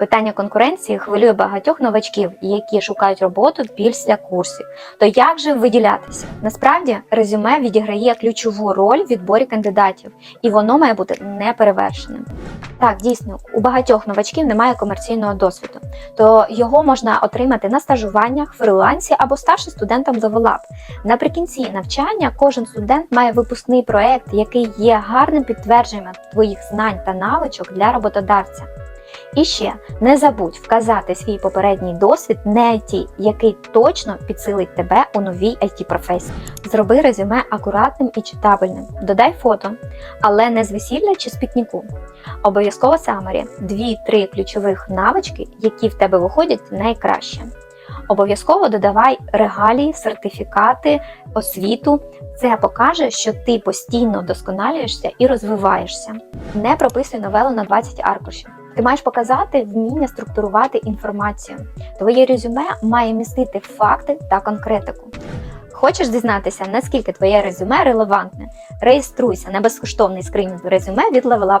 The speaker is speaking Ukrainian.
Питання конкуренції хвилює багатьох новачків, які шукають роботу після курсів. То як же виділятися? Насправді резюме відіграє ключову роль в відборі кандидатів, і воно має бути неперевершеним. Так, дійсно, у багатьох новачків немає комерційного досвіду, то його можна отримати на стажуваннях, фрилансі або старшим студентам Level Up. Наприкінці навчання кожен студент має випускний проект, який є гарним підтвердженням твоїх знань та навичок для роботодавця. І ще не забудь вказати свій попередній досвід не IT, який точно підсилить тебе у новій it професії. Зроби резюме акуратним і читабельним. Додай фото, але не з весілля чи з пікніку. Обов'язково самері 2-3 ключових навички, які в тебе виходять найкраще. Обов'язково додавай регалії, сертифікати, освіту. Це покаже, що ти постійно вдосконалюєшся і розвиваєшся. Не прописуй новелу на 20 аркушів. Ти маєш показати вміння структурувати інформацію. Твоє резюме має містити факти та конкретику. Хочеш дізнатися, наскільки твоє резюме релевантне? Реєструйся на безкоштовний скринінг резюме від LevelUp.